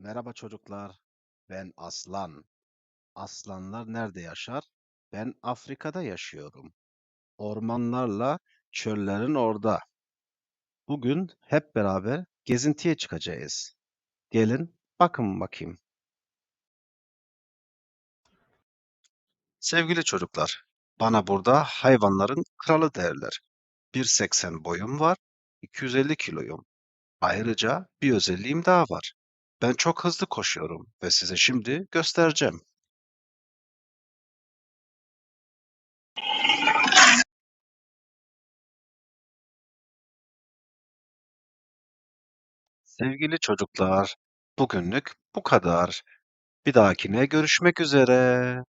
Merhaba çocuklar. Ben Aslan. Aslanlar nerede yaşar? Ben Afrika'da yaşıyorum. Ormanlarla çöllerin orada. Bugün hep beraber gezintiye çıkacağız. Gelin bakın bakayım. Sevgili çocuklar, bana burada hayvanların kralı derler. 1.80 boyum var, 250 kiloyum. Ayrıca bir özelliğim daha var. Ben çok hızlı koşuyorum ve size şimdi göstereceğim. Sevgili çocuklar, bugünlük bu kadar. Bir dahakine görüşmek üzere.